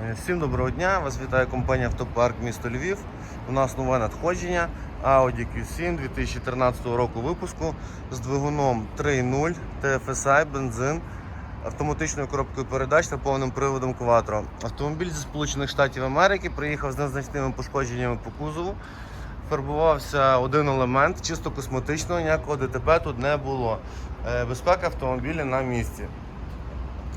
Е, Всім доброго дня! Вас вітає компанія Автопарк місто Львів. У нас нове надходження Audi Q7 2013 року випуску з двигуном 3.0 TFSI, бензин, автоматичною коробкою передач та повним приводом Quattro. Автомобіль зі Сполучених Штатів Америки приїхав з незначними пошкодженнями по кузову. Фарбувався один елемент, чисто косметичного, ніякого ДТП тут не було. Е, Безпека автомобіля на місці.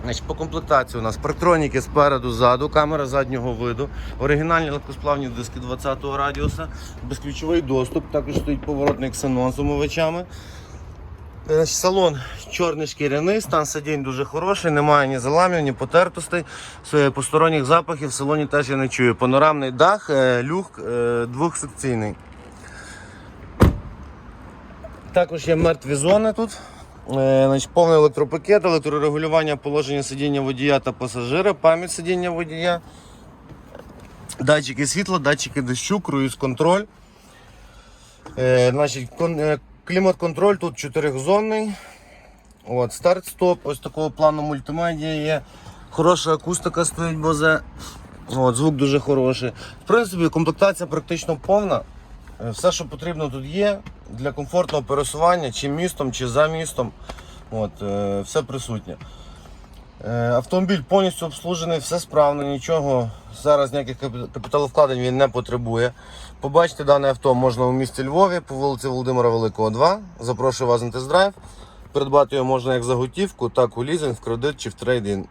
Значить, по комплектації у нас партроніки спереду, ззаду, камера заднього виду, оригінальні легкосплавні диски 20-го радіуса, безключовий доступ, також стоїть поворотник ксенон з Значить, Салон чорний шкіряний, стан сидінь дуже хороший, немає ні заламів, ні потертостей, посторонніх запахів в салоні теж я не чую. Панорамний дах, е, люк е, двохсекційний. Також є мертві зони тут. Е, Значить, повний електропакет, електрорегулювання положення сидіння водія та пасажира, пам'ять сидіння водія, датчики світла, датчики дощу, круїз-контроль. Е, значить, е, клімат-контроль тут чотирьохзонний. От, старт-стоп, ось такого плану мультимедіа є. Хороша акустика стоїть бозе. Звук дуже хороший. В принципі, комплектація практично повна. Е, Все, що потрібно тут є для комфортного пересування, чи містом, чи за містом. От, е, все присутнє. Е, Автомобіль повністю обслужений, все справно, нічого. Зараз ніяких капіталовкладень він не потребує. Побачити дане авто можна у місті Львові по вулиці Володимира Великого, 2. Запрошую вас на тест-драйв. Придбати його можна як за готівку, так у лізинг, в кредит чи в трейдинг.